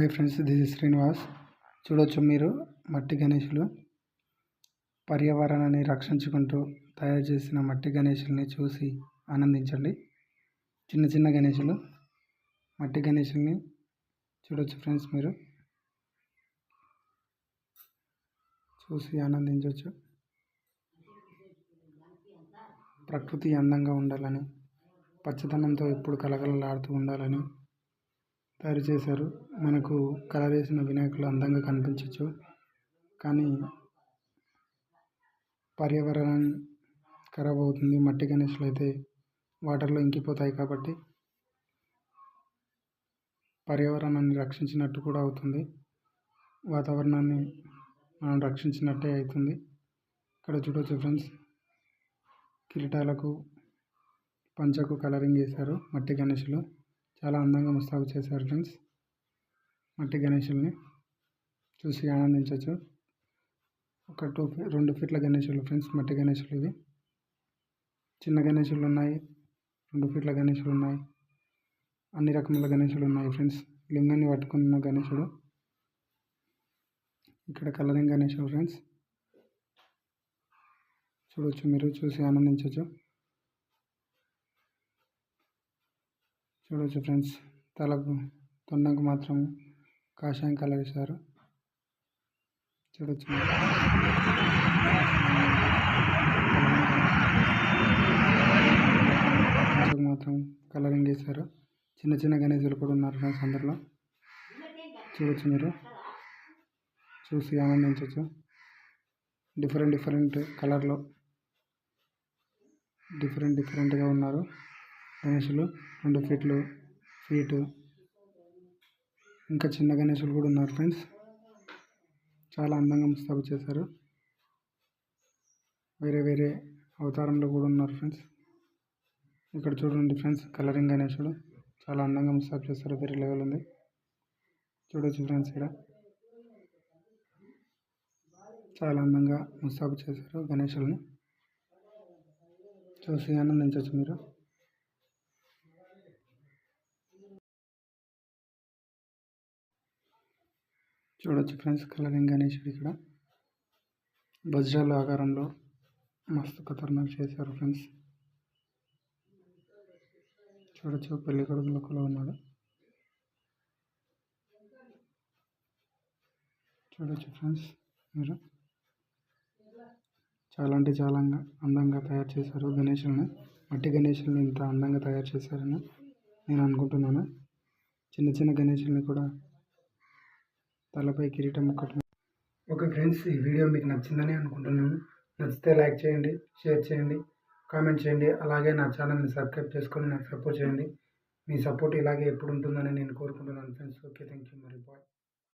Hi friends this is Srinivas. చూడొచ్చు మీరు మట్టి గణేషులు. పర్యావరణాన్ని రక్షించుకుంటూ తయారు చేసిన మట్టి గణేషుల్ని చూసి ఆనందించండి. చిన్న చిన్న గణేషులు. మట్టి గణేషుల్ని చూడొచ్చు ఫ్రెండ్స్ మీరు. చూసి ఆనందించవచ్చు ప్రకృతి అందంగా ఉండాలని పచ్చదనంతో ఎప్పుడు కలగలలాడుతూ ఉండాలని తయారు చేశారు. మనకు కలర్ వేసిన వినాయకులు అందంగా కనిపించవచ్చు కానీ పర్యావరణం ఖరాబ్ అవుతుంది. మట్టి గణేషులు అయితే వాటర్లో ఇంకిపోతాయి కాబట్టి పర్యావరణాన్ని రక్షించినట్టు కూడా అవుతుంది. వాతావరణాన్ని మనం రక్షించినట్టే అవుతుంది. ఇక్కడ చూడవచ్చు ఫ్రెండ్స్ కిరీటాలకు పంచకు కలరింగ్ వేశారు మట్టి గణేషులు. చాలా అందంగా ముస్తాబు చేశారు ఫ్రెండ్స్. మట్టి గణేషుల్ని చూసి ఆనందించవచ్చు ఒక టూ రెండు ఫీట్ల గణేషులు ఫ్రెండ్స్ మట్టి గణేషులు ఇవి. చిన్న గణేషులు ఉన్నాయి రెండు ఫీట్ల గణేషులు ఉన్నాయి. అన్ని రకముల గణేషులు ఉన్నాయి ఫ్రెండ్స్. లింగాన్ని పట్టుకున్న గణేషుడు. ఇక్కడ కలరింగ్ గణేషుడు ఫ్రెండ్స్. చూడవచ్చు మీరు చూసి ఆనందించవచ్చు చూడవచ్చు ఫ్రెండ్స్. తలకు తొండకు మాత్రం కాషాయం కలర్ వేశారు చూడవచ్చు మాత్రం కలరింగ్ వేశారు చిన్న చిన్న గణేశులు కూడా ఉన్నారు ఫ్రెండ్స్ అందరిలో. చూడవచ్చు మీరు. చూసి ఆనందించవచ్చు డిఫరెంట్ డిఫరెంట్ కలర్లో డిఫరెంట్ డిఫరెంట్గా ఉన్నారు. గణేషులు రెండు ఫీట్లు ఫీటు. ఇంకా చిన్న గణేషులు కూడా ఉన్నారు ఫ్రెండ్స్. చాలా అందంగా ముస్తాబు చేశారు. వేరే వేరే అవతారంలో కూడా ఉన్నారు ఫ్రెండ్స్. ఇక్కడ చూడండి ఫ్రెండ్స్ కలరింగ్ గణేషుడు చాలా అందంగా ముస్తాబు చేస్తారు వేరే లెవెల్ ఉంది. చూడొచ్చు ఫ్రెండ్స్ ఇక్కడ. చాలా అందంగా ముస్తాబు చేశారు గణేషుల్ని. చూసి ఆనందించవచ్చు మీరు. చూడొచ్చు ఫ్రెండ్స్ కలరింగ్ గణేశుడు ఇక్కడ. భజ్రాల ఆకారంలో మస్తు ఖతర్నాక్ చేశారు ఫ్రెండ్స్. చూడొచ్చు పెళ్ళి కొడుకు లుక్లో ఉన్నాడు చూడొచ్చు ఫ్రెండ్స్ మీరు. చాలా అంటే చాలా అందంగా తయారు చేశారు గణేషుల్ని. మట్టి గణేషుల్ని ఇంత అందంగా తయారు చేశారని నేను అనుకుంటున్నాను. చిన్న చిన్న గణేషుల్ని కూడా తలపై కిరీటం ఒకటి ఓకే ఫ్రెండ్స్ ఈ వీడియో మీకు నచ్చిందని అనుకుంటున్నాను. నచ్చితే లైక్ చేయండి షేర్ చేయండి కామెంట్ చేయండి. అలాగే నా ఛానల్ని సబ్స్క్రైబ్ చేసుకొని నాకు సపోర్ట్ చేయండి. మీ సపోర్ట్ ఇలాగే ఎప్పుడు ఉంటుందని నేను కోరుకుంటున్నాను ఫ్రెండ్స్. ఓకే థ్యాంక్ యూ మరి బాయ్.